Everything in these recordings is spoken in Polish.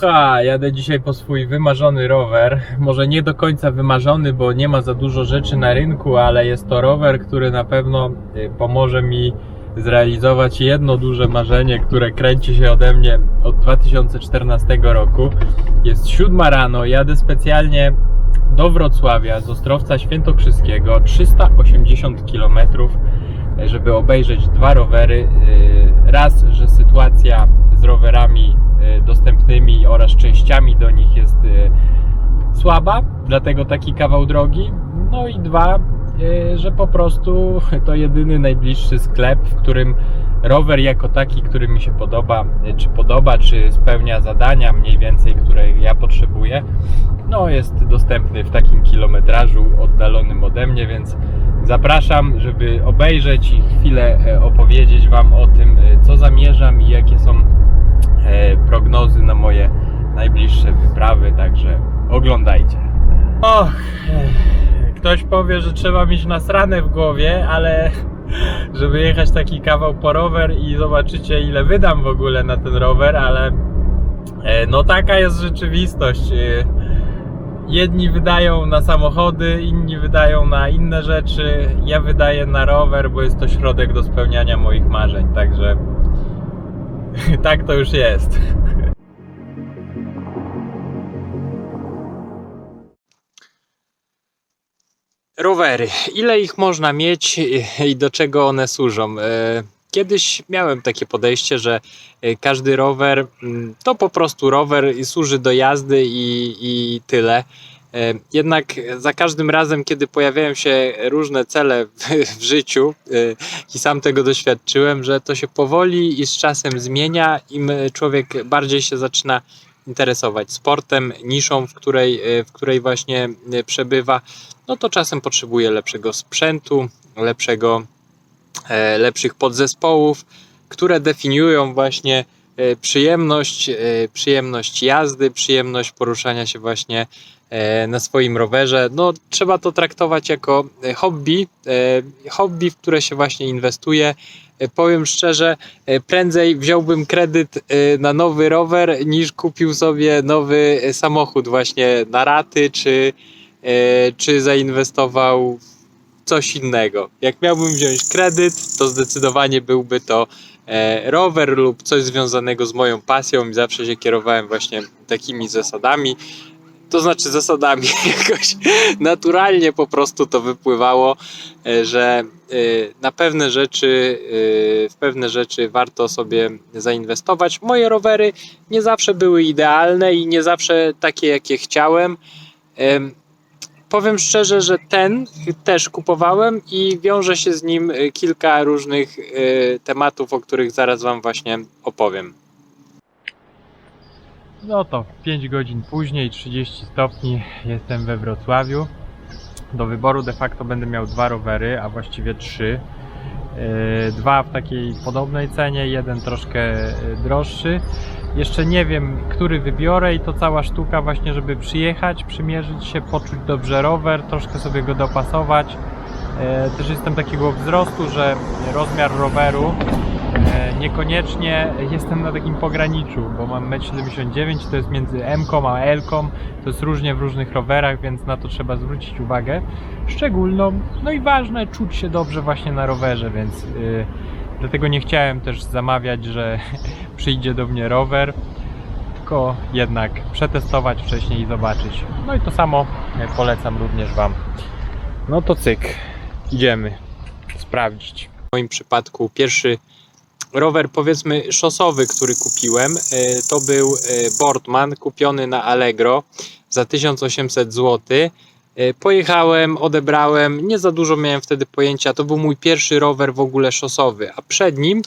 Ha, jadę dzisiaj po swój wymarzony rower. Może nie do końca wymarzony, bo nie ma za dużo rzeczy na rynku, ale jest to rower, który na pewno y, pomoże mi zrealizować jedno duże marzenie, które kręci się ode mnie od 2014 roku. Jest siódma rano, jadę specjalnie do Wrocławia z Ostrowca Świętokrzyskiego 380 km, żeby obejrzeć dwa rowery. Y, Raz, że sytuacja z rowerami dostępnymi oraz częściami do nich jest y, słaba, dlatego taki kawał drogi. No i dwa, y, że po prostu to jedyny najbliższy sklep, w którym rower jako taki, który mi się podoba, y, czy podoba, czy spełnia zadania mniej więcej, które ja potrzebuję, no jest dostępny w takim kilometrażu oddalonym ode mnie, więc zapraszam, żeby obejrzeć i chwilę opowiedzieć Wam o tym, co zamierzam i jakie są prognozy na moje najbliższe wyprawy, także oglądajcie. Och, e, ktoś powie, że trzeba mieć nasrane w głowie, ale żeby jechać taki kawał po rower i zobaczycie ile wydam w ogóle na ten rower, ale e, no taka jest rzeczywistość. E, Jedni wydają na samochody, inni wydają na inne rzeczy. Ja wydaję na rower, bo jest to środek do spełniania moich marzeń. Także tak to już jest. Rowery. Ile ich można mieć i do czego one służą? E, Kiedyś miałem takie podejście, że e, każdy rower mm, to po prostu rower i służy do jazdy i, i tyle. E, Jednak za każdym razem, kiedy pojawiają się różne cele w, w życiu e, i sam tego doświadczyłem, że to się powoli i z czasem zmienia, im człowiek bardziej się zaczyna interesować sportem, niszą, w której, e, w której właśnie e, przebywa, no to czasem potrzebuje lepszego sprzętu, lepszego, e, lepszych podzespołów, które definiują właśnie e, przyjemność, e, przyjemność jazdy, przyjemność poruszania się właśnie e, na swoim rowerze. No, trzeba to traktować jako e, hobby, e, hobby, w które się właśnie inwestuje. E, Powiem szczerze, e, prędzej wziąłbym kredyt e, na nowy rower niż kupił sobie nowy e, samochód właśnie na raty, czy, e, czy zainwestował w coś innego. Jak miałbym wziąć kredyt, to zdecydowanie byłby to e, rower lub coś związanego z moją pasją i zawsze się kierowałem właśnie takimi zasadami. To znaczy zasadami jakoś naturalnie po prostu to wypływało, e, że e, na pewne rzeczy, e, w pewne rzeczy warto sobie zainwestować. Moje rowery nie zawsze były idealne i nie zawsze takie, jakie chciałem. Em, Powiem szczerze, że ten też kupowałem i wiąże się z nim kilka różnych tematów, o których zaraz Wam właśnie opowiem. No to 5 godzin później, 30 stopni, jestem we Wrocławiu. Do wyboru de facto będę miał dwa rowery, a właściwie trzy. Yy, Dwa w takiej podobnej cenie, jeden troszkę y, droższy. Jeszcze nie wiem, który wybiorę i to cała sztuka właśnie, żeby przyjechać, przymierzyć się, poczuć dobrze rower, troszkę sobie go dopasować. E, Też jestem takiego wzrostu, że rozmiar roweru niekoniecznie jestem na takim pograniczu, bo mam 1,79 m, to jest między M a L, to jest różnie w różnych rowerach, więc na to trzeba zwrócić uwagę szczególną. No i ważne, czuć się dobrze właśnie na rowerze, więc y, dlatego nie chciałem też zamawiać, że przyjdzie do mnie rower, tylko jednak przetestować wcześniej i zobaczyć. No i to samo polecam również Wam. No to cyk, idziemy sprawdzić. W moim przypadku pierwszy rower powiedzmy szosowy, który kupiłem, e, to był e, Boardman kupiony na Allegro za 1800 zł. E, Pojechałem, odebrałem, nie za dużo miałem wtedy pojęcia. To był mój pierwszy rower w ogóle szosowy, a przed nim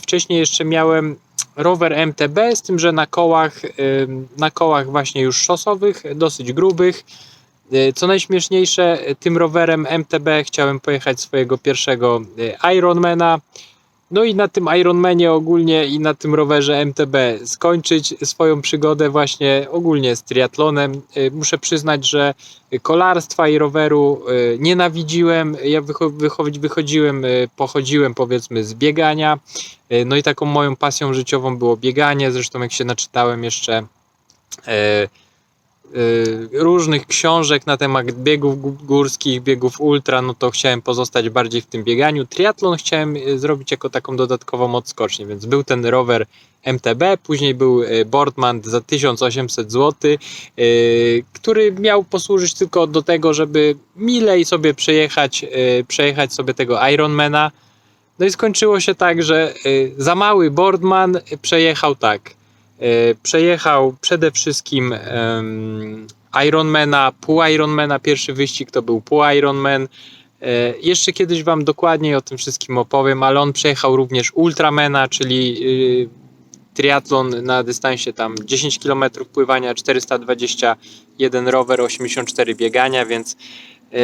wcześniej jeszcze miałem rower MTB, z tym, że na kołach, na kołach właśnie już szosowych, dosyć grubych. Co najśmieszniejsze, tym rowerem MTB chciałem pojechać swojego pierwszego Ironmana. No i na tym Ironmanie ogólnie i na tym rowerze MTB skończyć swoją przygodę właśnie ogólnie z triatlonem. E, Muszę przyznać, że kolarstwa i roweru e, nienawidziłem. Ja wycho- wycho- wychodziłem, e, pochodziłem powiedzmy z biegania. No i taką moją pasją życiową było bieganie. Zresztą jak się naczytałem jeszcze y, różnych książek na temat biegów gó- górskich, biegów ultra, no to chciałem pozostać bardziej w tym bieganiu. Triatlon chciałem y, zrobić jako taką dodatkową odskocznię, więc był ten rower MTB, później był y, Boardman za 1800 zł, y, który miał posłużyć tylko do tego, żeby milej sobie przejechać, y, przejechać sobie tego Ironmana. No i skończyło się tak, że y, za mały Boardman przejechał tak. Y, Przejechał przede wszystkim Ironmana, pół Ironmana, pierwszy wyścig to był pół Ironman. E, Jeszcze kiedyś Wam dokładniej o tym wszystkim opowiem, ale on przejechał również Ultramana, czyli y, triatlon na dystansie tam 10 km pływania, 421 rower, 84 biegania, więc e,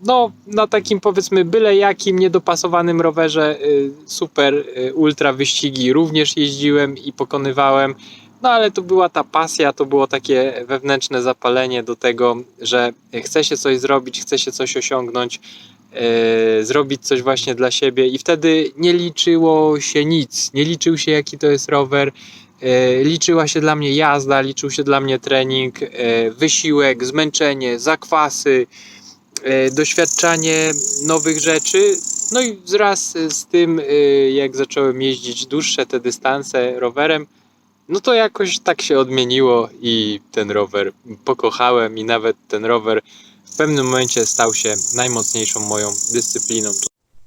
no na takim powiedzmy byle jakim niedopasowanym rowerze y, super y, ultra wyścigi. Również jeździłem i pokonywałem. No ale to była ta pasja, to było takie wewnętrzne zapalenie do tego, że chce się coś zrobić, chce się coś osiągnąć, e, zrobić coś właśnie dla siebie. I wtedy nie liczyło się nic, nie liczył się jaki to jest rower, liczyła się dla mnie jazda, liczył się dla mnie trening, wysiłek, zmęczenie, zakwasy, doświadczanie nowych rzeczy. No i wraz z tym, e, jak zacząłem jeździć dłuższe te dystanse rowerem, no to jakoś tak się odmieniło i ten rower pokochałem i nawet ten rower w pewnym momencie stał się najmocniejszą moją dyscypliną.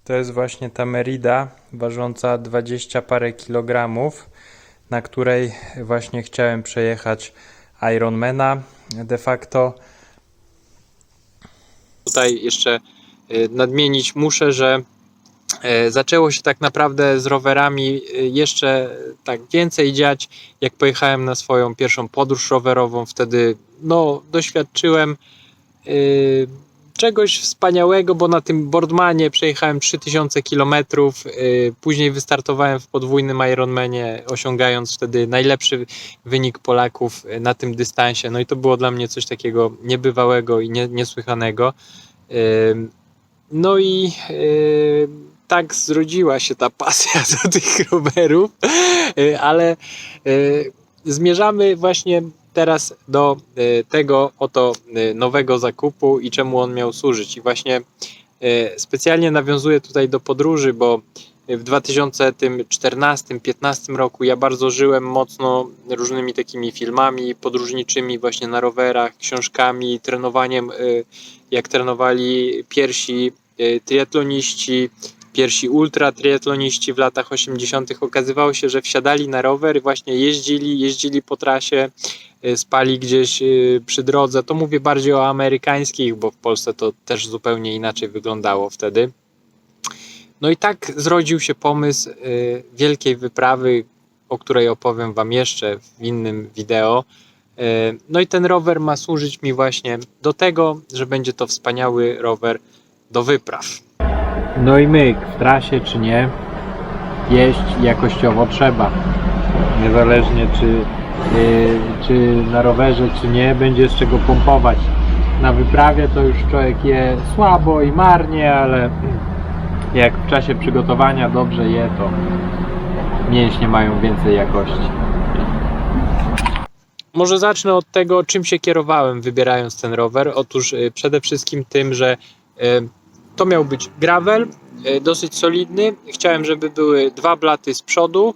To jest właśnie ta Merida ważąca 20 parę kilogramów, na której właśnie chciałem przejechać Ironmana. De facto tutaj jeszcze e, nadmienić muszę, że e, zaczęło się tak naprawdę z rowerami e, jeszcze tak więcej dziać, jak pojechałem na swoją pierwszą podróż rowerową. Wtedy no, doświadczyłem czegoś wspaniałego, bo na tym Boardmanie przejechałem 3000 km. Później wystartowałem w podwójnym Ironmanie, osiągając wtedy najlepszy wynik Polaków e, na tym dystansie. No i to było dla mnie coś takiego niebywałego i nie, niesłychanego. No i y, tak zrodziła się ta pasja do tych rowerów, Y, ale y, zmierzamy właśnie teraz do y, tego oto y, nowego zakupu i czemu on miał służyć. I właśnie y, specjalnie nawiązuję tutaj do podróży, bo w 2014-2015 roku ja bardzo żyłem mocno różnymi takimi filmami podróżniczymi właśnie na rowerach, książkami, trenowaniem jak trenowali pierwsi y, triatloniści, pierwsi ultra triatloniści w latach 80. Okazywało się, że wsiadali na rower właśnie jeździli, jeździli po trasie, y, spali gdzieś y, przy drodze. To mówię bardziej o amerykańskich, bo w Polsce to też zupełnie inaczej wyglądało wtedy. No i tak zrodził się pomysł y, wielkiej wyprawy, o której opowiem Wam jeszcze w innym wideo. No i ten rower ma służyć mi właśnie do tego, że będzie to wspaniały rower do wypraw. No i myk, w trasie czy nie, jeść jakościowo trzeba. Niezależnie czy, y, czy na rowerze czy nie, będzie z czego pompować. Na wyprawie to już człowiek je słabo i marnie, ale jak w czasie przygotowania dobrze je, to mięśnie mają więcej jakości. Może zacznę od tego, czym się kierowałem wybierając ten rower. Otóż y, przede wszystkim tym, że y, to miał być gravel, y, dosyć solidny. Chciałem, żeby były dwa blaty z przodu,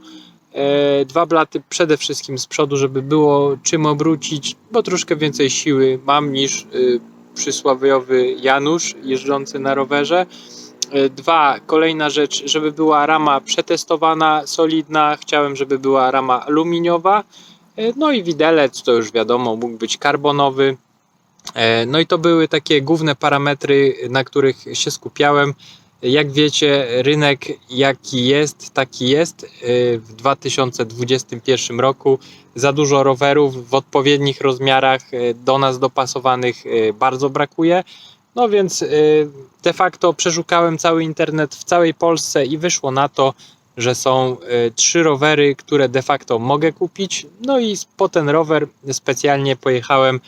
y, dwa blaty przede wszystkim z przodu, żeby było czym obrócić, bo troszkę więcej siły mam niż y, przysłowiowy Janusz jeżdżący na rowerze. Dwa, kolejna rzecz, żeby była rama przetestowana, solidna. Chciałem, żeby była rama aluminiowa. No i widelec, to już wiadomo, mógł być karbonowy. E, No i to były takie główne parametry, na których się skupiałem. Jak wiecie, rynek jaki jest, taki jest. E, W 2021 roku za dużo rowerów w odpowiednich rozmiarach e, do nas dopasowanych bardzo brakuje. No więc de facto przeszukałem cały internet w całej Polsce i wyszło na to, że są trzy rowery, które de facto mogę kupić. No i po ten rower specjalnie pojechałem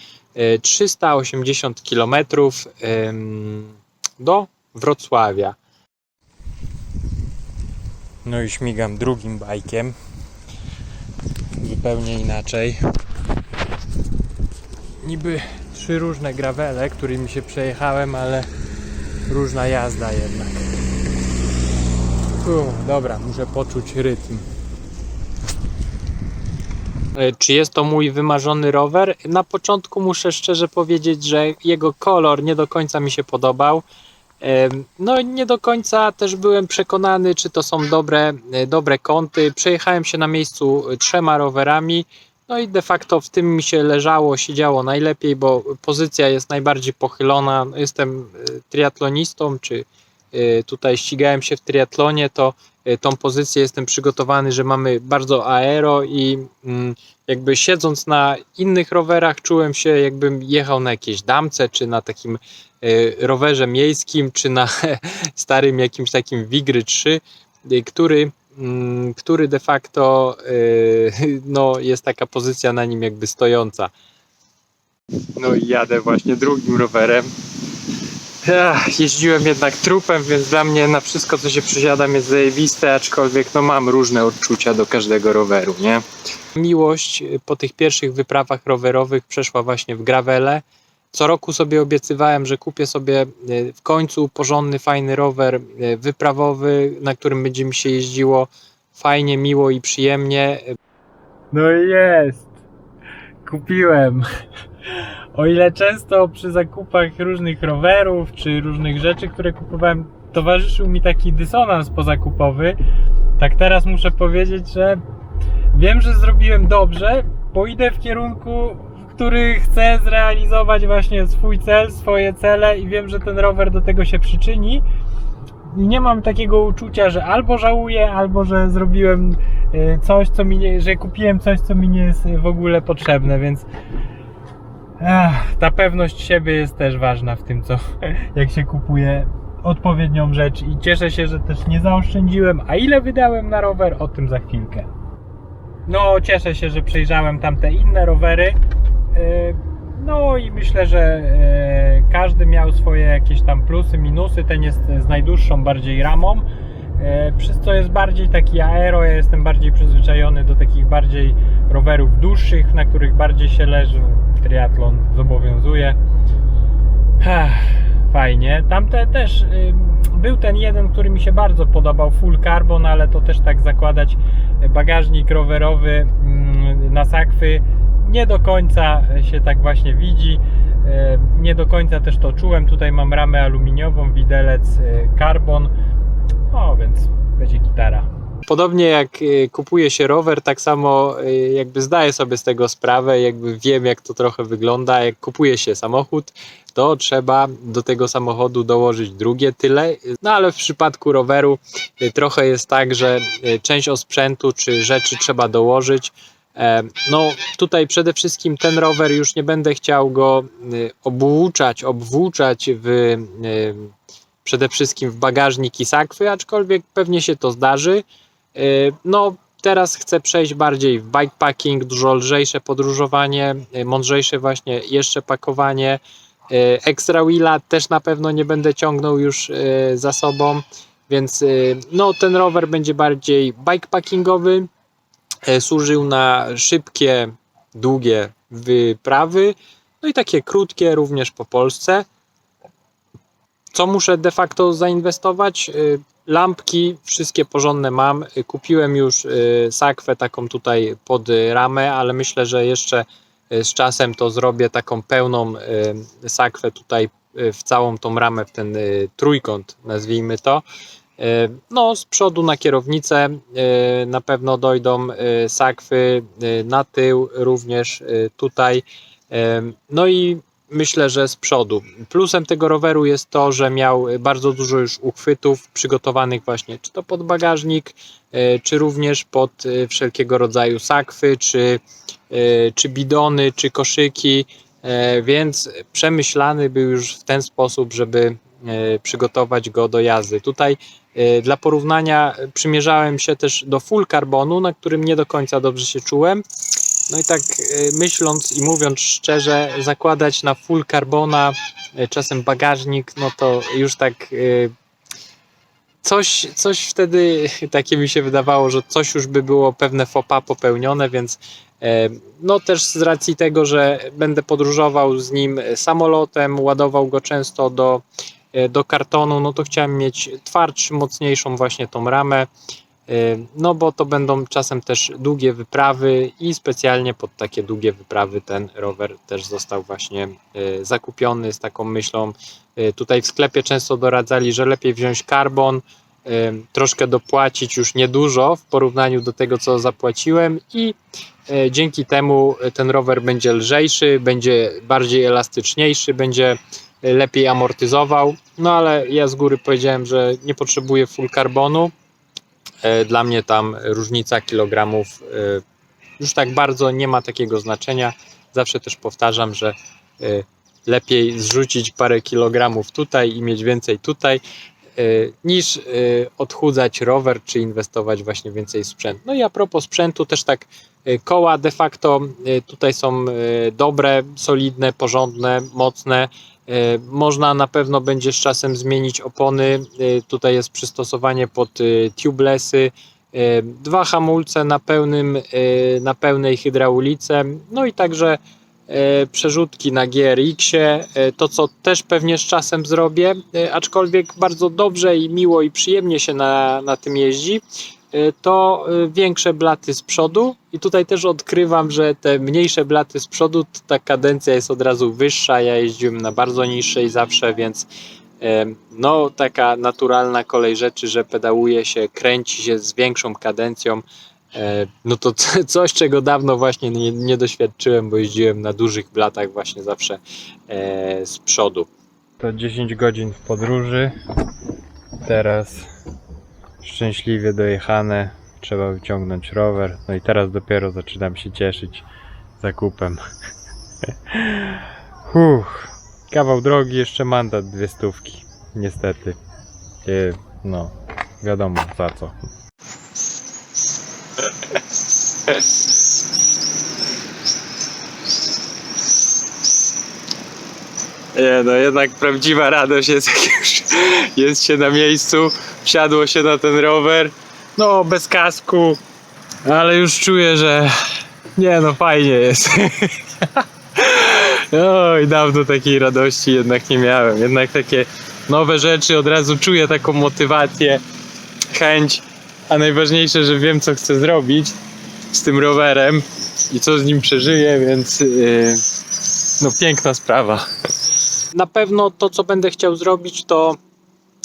380 km do Wrocławia. No i śmigam drugim bajkiem. Zupełnie inaczej. niby trzy różne gravele, którymi się przejechałem, ale różna jazda jednak. U, dobra, muszę poczuć rytm. E, Czy jest to mój wymarzony rower? Na początku muszę szczerze powiedzieć, że jego kolor nie do końca mi się podobał. Em, No, nie do końca też byłem przekonany, czy to są dobre, e, dobre kąty. Przejechałem się na miejscu e, trzema rowerami. No i de facto w tym mi się leżało, siedziało najlepiej, bo pozycja jest najbardziej pochylona. Jestem e, triatlonistą, czy e, tutaj ścigałem się w triatlonie, to e, tą pozycję jestem przygotowany, że mamy bardzo aero i mm, jakby siedząc na innych rowerach czułem się jakbym jechał na jakiejś damce, czy na takim e, rowerze miejskim, czy na starym jakimś takim Wigry 3, e, który, mm, który de facto no, jest taka pozycja na nim jakby stojąca. No i jadę właśnie drugim rowerem. Ach, jeździłem jednak trupem, więc dla mnie na wszystko co się przysiadam jest zajebiste, aczkolwiek no mam różne odczucia do każdego roweru, nie? Miłość y, po tych pierwszych wyprawach rowerowych przeszła właśnie w gravele. Co roku sobie obiecywałem, że kupię sobie y, w końcu porządny, fajny rower y, wyprawowy, na którym będzie mi się jeździło fajnie, miło i przyjemnie. No jest. Kupiłem. O ile często przy zakupach różnych rowerów czy różnych rzeczy, które kupowałem, towarzyszył mi taki dysonans pozakupowy, tak teraz muszę powiedzieć, że wiem, że zrobiłem dobrze, bo idę w kierunku, w który chcę zrealizować właśnie swój cel, swoje cele i wiem, że ten rower do tego się przyczyni. I nie mam takiego uczucia, że albo żałuję, albo że zrobiłem e, coś, co mi nie, że kupiłem coś, co mi nie jest w ogóle potrzebne, więc Ta pewność siebie jest też ważna w tym, co jak się kupuje odpowiednią rzecz i cieszę się, że też nie zaoszczędziłem. A ile wydałem na rower, o tym za chwilkę. No, cieszę się, że przejrzałem tamte inne rowery. Yy, No i myślę, że yy, każdy miał swoje jakieś tam plusy, minusy. Ten jest z najdłuższą bardziej ramą. yy, Przez co jest bardziej taki aero, ja jestem bardziej przyzwyczajony do takich bardziej rowerów dłuższych, na których bardziej się leży. Triatlon zobowiązuje. Fajnie. Tamte też był ten jeden, który mi się bardzo podobał, full carbon, ale to też tak zakładać bagażnik rowerowy mm, na sakwy nie do końca się tak właśnie widzi. E, Nie do końca też to czułem. Tutaj mam ramę aluminiową, widelec e, carbon. O, więc będzie gitara. Podobnie jak e, kupuje się rower, tak samo e, jakby zdaję sobie z tego sprawę, jakby wiem jak to trochę wygląda. Jak kupuje się samochód, to trzeba do tego samochodu dołożyć drugie tyle. No ale w przypadku roweru e, trochę jest tak, że część osprzętu czy rzeczy trzeba dołożyć. E, No tutaj przede wszystkim ten rower już nie będę chciał go obłuczać, obwłóczać w przede wszystkim w bagażnik i sakwy, aczkolwiek pewnie się to zdarzy. E, No, teraz chcę przejść bardziej w bikepacking, dużo lżejsze podróżowanie, e, mądrzejsze właśnie jeszcze pakowanie. E, Extra wheela też na pewno nie będę ciągnął już za sobą, więc no, ten rower będzie bardziej bikepackingowy, służył na szybkie, długie wyprawy, no i takie krótkie również po Polsce. Co muszę de facto zainwestować? Y, Lampki wszystkie porządne mam. Y, Kupiłem już y, sakwę taką tutaj pod ramę, ale myślę, że jeszcze z czasem to zrobię taką pełną sakwę tutaj w całą tą ramę, w ten trójkąt, nazwijmy to. No, z przodu na kierownicę na pewno dojdą sakwy, na tył również tutaj. No i myślę, że z przodu. Plusem tego roweru jest to, że miał bardzo dużo już uchwytów przygotowanych właśnie, czy to pod bagażnik, e, czy również pod e, wszelkiego rodzaju sakwy, czy, e, czy bidony, czy koszyki, więc przemyślany był już w ten sposób, żeby przygotować go do jazdy. Tutaj dla porównania przymierzałem się też do full carbonu, na którym nie do końca dobrze się czułem. No i tak e, myśląc i mówiąc szczerze, zakładać na full carbona e, czasem bagażnik, no to już tak e, coś, coś wtedy takie mi się wydawało, że coś już by było pewne pas popełnione, więc No też z racji tego, że będę podróżował z nim samolotem, ładował go często do, do kartonu, no to chciałem mieć twardszy, mocniejszą właśnie tą ramę. E, No bo to będą czasem też długie wyprawy i specjalnie pod takie długie wyprawy ten rower też został właśnie e, zakupiony z taką myślą. E, Tutaj w sklepie często doradzali, że lepiej wziąć karbon, troszkę dopłacić już niedużo w porównaniu do tego, co zapłaciłem i dzięki temu ten rower będzie lżejszy, będzie bardziej elastyczniejszy, będzie lepiej amortyzował. No ale ja z góry powiedziałem, że nie potrzebuję full karbonu. E, Dla mnie tam różnica kilogramów e, już tak bardzo nie ma takiego znaczenia. Zawsze też powtarzam, że e, lepiej zrzucić parę kilogramów tutaj i mieć więcej tutaj, niż odchudzać rower czy inwestować właśnie więcej w sprzęt. No i a propos sprzętu, też tak koła de facto tutaj są dobre, solidne, porządne, mocne. E, Można na pewno będzie z czasem zmienić opony. E, Tutaj jest przystosowanie pod e, tubelessy. Dwa hamulce na, pełnym, na pełnej hydraulice. No i także przerzutki na GRX-ie. To, co też pewnie z czasem zrobię, aczkolwiek bardzo dobrze i miło i przyjemnie się na, na tym jeździ, to e, większe blaty z przodu. I tutaj też odkrywam, że te mniejsze blaty z przodu, ta kadencja jest od razu wyższa. Ja jeździłem na bardzo niższej zawsze, więc e, no taka naturalna kolej rzeczy, że pedałuje się, kręci się z większą kadencją. E, No to coś, czego dawno właśnie nie, nie doświadczyłem, bo jeździłem na dużych blatach właśnie zawsze e, z przodu. To 10 godzin w podróży. Teraz szczęśliwie dojechane. Trzeba wyciągnąć rower. No i teraz dopiero zaczynam się cieszyć zakupem. Uff, kawał drogi, jeszcze mandat dwie stówki. Niestety. E, No, wiadomo za co. Nie no, jednak prawdziwa radość jest jak już jest się na miejscu, wsiadło się na ten rower, no bez kasku, ale już czuję, że nie no fajnie jest. Oj, dawno takiej radości jednak nie miałem, jednak takie nowe rzeczy, od razu czuję taką motywację, chęć, a najważniejsze, że wiem co chcę zrobić z tym rowerem i co z nim przeżyję, więc yy, no piękna sprawa. Na pewno to, co będę chciał zrobić, to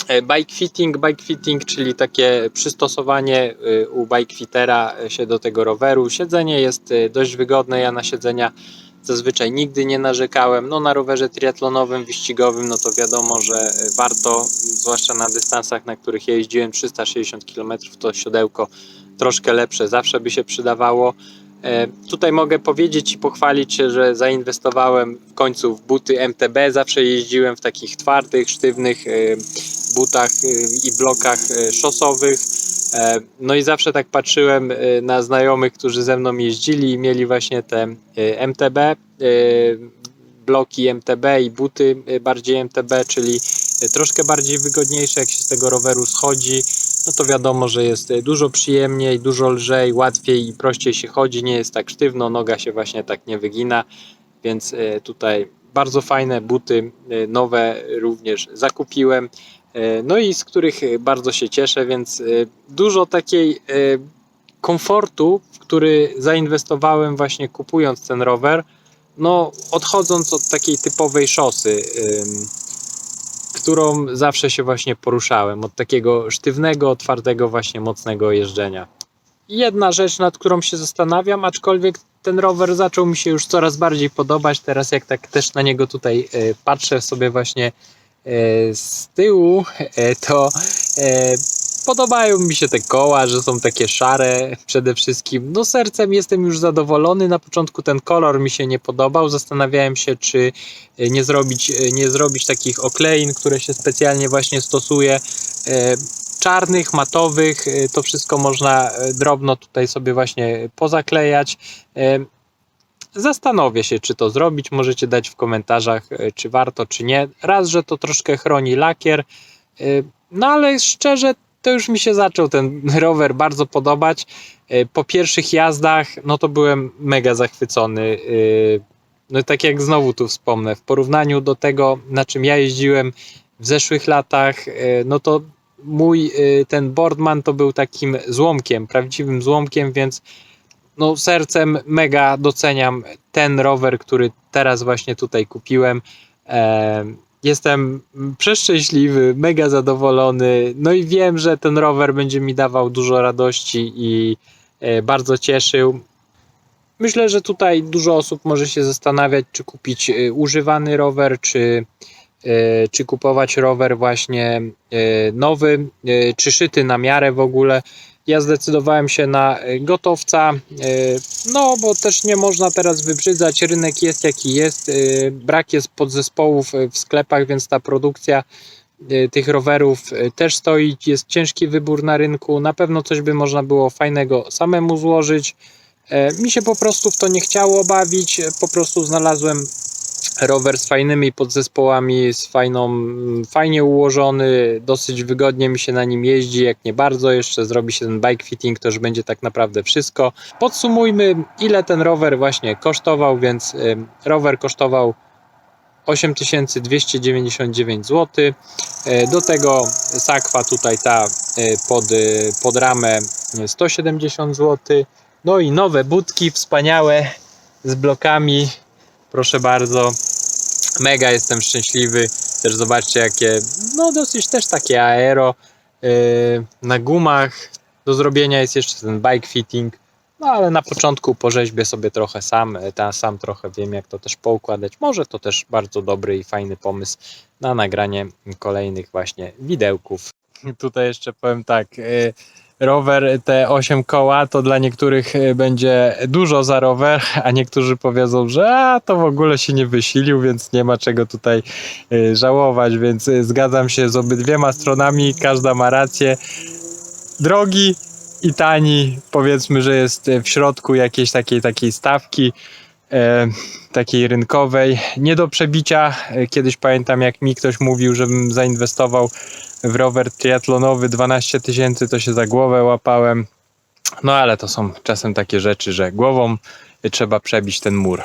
e, bike fitting. Bike fitting, czyli takie przystosowanie e, u bike fittera się do tego roweru. Siedzenie jest e, dość wygodne. Ja na siedzenia zazwyczaj nigdy nie narzekałem. No na rowerze triatlonowym, wyścigowym, no to wiadomo, że e, warto, zwłaszcza na dystansach, na których jeździłem 360 km, to siodełko troszkę lepsze zawsze by się przydawało. E, Tutaj mogę powiedzieć i pochwalić się, że zainwestowałem w końcu w buty MTB. Zawsze jeździłem w takich twardych, sztywnych e, butach e, i blokach szosowych. No i zawsze tak patrzyłem na znajomych, którzy ze mną jeździli i mieli właśnie te MTB, bloki MTB i buty bardziej MTB, czyli troszkę bardziej wygodniejsze, jak się z tego roweru schodzi no to wiadomo, że jest e, dużo przyjemniej, dużo lżej, łatwiej i prościej się chodzi, nie jest tak sztywno, noga się właśnie tak nie wygina, więc e, tutaj bardzo fajne buty, e, nowe również zakupiłem, no i z których bardzo się cieszę, więc dużo takiej komfortu, w który zainwestowałem właśnie kupując ten rower, no odchodząc od takiej typowej szosy, którą zawsze się właśnie poruszałem. Od takiego sztywnego, twardego, właśnie mocnego jeżdżenia. Jedna rzecz, nad którą się zastanawiam, aczkolwiek ten rower zaczął mi się już coraz bardziej podobać. Teraz, jak tak też na niego tutaj e, patrzę sobie właśnie e, z tyłu, e, to podobają mi się te koła, że są takie szare przede wszystkim. No sercem jestem już zadowolony. Na początku ten kolor mi się nie podobał. Zastanawiałem się, czy e, nie zrobić, e, nie zrobić takich oklein, które się specjalnie właśnie stosuje. e, Czarnych, matowych, to wszystko można drobno tutaj sobie właśnie pozaklejać. Zastanowię się, czy to zrobić. Możecie dać w komentarzach, czy warto, czy nie. Raz, że to troszkę chroni lakier, no ale szczerze, to już mi się zaczął ten rower bardzo podobać. E, Po pierwszych jazdach, no to byłem mega zachwycony. E, No tak jak znowu tu wspomnę, w porównaniu do tego, na czym ja jeździłem w zeszłych latach, e, no to mój ten Boardman to był takim złomkiem, prawdziwym złomkiem, więc no sercem mega doceniam ten rower, który teraz właśnie tutaj kupiłem. Jestem przeszczęśliwy, mega zadowolony. No i wiem, że ten rower będzie mi dawał dużo radości i e, bardzo cieszył. Myślę, że tutaj dużo osób może się zastanawiać, czy kupić e, używany rower, czy, e, czy kupować rower właśnie nowy, czy szyty na miarę w ogóle. Ja zdecydowałem się na e, gotowca, e, no bo też nie można teraz wybrzydzać. Rynek jest jaki jest, e, brak jest podzespołów w sklepach, więc ta produkcja tych rowerów też stoi. Jest ciężki wybór na rynku. Na pewno coś by można było fajnego samemu złożyć. Mi się po prostu w to nie chciało bawić. Po prostu znalazłem rower z fajnymi podzespołami, z fajną, fajnie ułożony, dosyć wygodnie mi się na nim jeździ, jak nie bardzo, jeszcze zrobi się ten bike fitting, to już będzie tak naprawdę wszystko. Podsumujmy, ile ten rower właśnie kosztował, więc ym, rower kosztował 8299 zł. E, Do tego sakwa tutaj ta e, pod, e, pod ramę e, 170 zł. No i nowe budki wspaniałe z blokami. Proszę bardzo. Mega jestem szczęśliwy. Też zobaczcie jakie, no dosyć też takie aero yy, na gumach. Do zrobienia jest jeszcze ten bike fitting. No ale na początku porzeźbię sobie trochę sam, e, ta, sam trochę wiem jak to też poukładać. Może to też bardzo dobry i fajny pomysł na nagranie kolejnych właśnie widełków. Tutaj jeszcze powiem tak, yy, rower te 8 koła to dla niektórych y, będzie dużo za rower, a niektórzy powiedzą, że a, to w ogóle się nie wysilił, więc nie ma czego tutaj y, żałować, więc y, zgadzam się z obydwiema stronami, każda ma rację. Drogi i tani, powiedzmy, że jest w środku jakiejś takiej takiej stawki takiej rynkowej, nie do przebicia. E, Kiedyś pamiętam, jak mi ktoś mówił, żebym zainwestował w rower triatlonowy 12 tysięcy, to się za głowę łapałem. No ale to są czasem takie rzeczy, że głową trzeba przebić ten mur.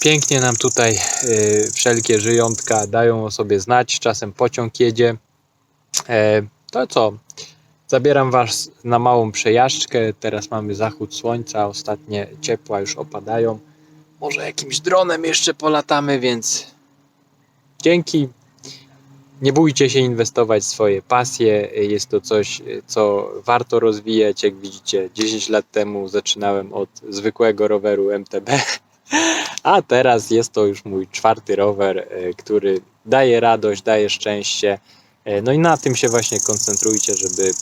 Pięknie nam tutaj y, wszelkie żyjątka dają o sobie znać. Czasem pociąg jedzie. E, to co? Zabieram Was na małą przejażdżkę. Teraz mamy zachód słońca, ostatnie ciepła już opadają. Może jakimś dronem jeszcze polatamy, więc dzięki. Nie bójcie się inwestować w swoje pasje. Jest to coś, co warto rozwijać. Jak widzicie, 10 lat temu zaczynałem od zwykłego roweru MTB, a teraz jest to już mój czwarty rower, e, który daje radość, daje szczęście. E, No i na tym się właśnie koncentrujcie, żeby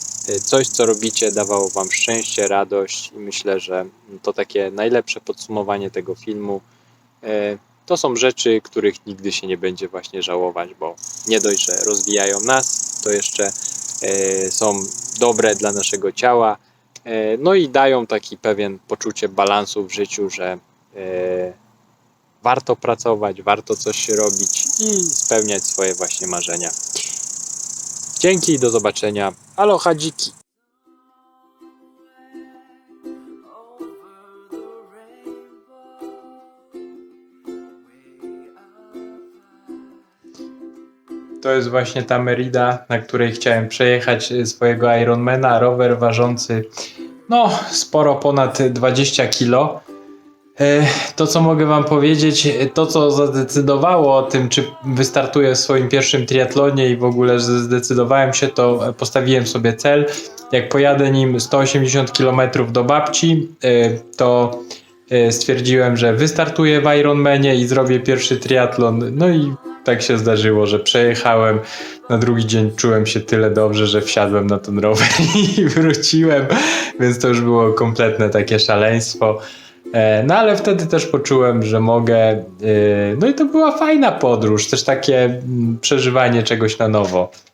coś, co robicie, dawało Wam szczęście, radość i myślę, że to takie najlepsze podsumowanie tego filmu. E, To są rzeczy, których nigdy się nie będzie właśnie żałować, bo nie dość, że rozwijają nas, to jeszcze e, są dobre dla naszego ciała, no i dają taki pewien poczucie balansu w życiu, że warto pracować, warto coś robić i spełniać swoje właśnie marzenia. Dzięki i do zobaczenia. Aloha dziki. To jest właśnie ta Merida, na której chciałem przejechać swojego Ironmana, rower ważący no sporo ponad 20 kg. E, To, co mogę Wam powiedzieć, e, to, co zadecydowało o tym, czy wystartuję w swoim pierwszym triatlonie i w ogóle, zdecydowałem się, to postawiłem sobie cel. Jak pojadę nim 180 km do babci, e, to stwierdziłem, że wystartuję w Ironmanie i zrobię pierwszy triatlon. No i tak się zdarzyło, że przejechałem. Na drugi dzień czułem się tyle dobrze, że wsiadłem na ten rower i wróciłem, więc to już było kompletne takie szaleństwo. E, No ale wtedy też poczułem, że mogę. e, No i to była fajna podróż, też takie mm, przeżywanie czegoś na nowo.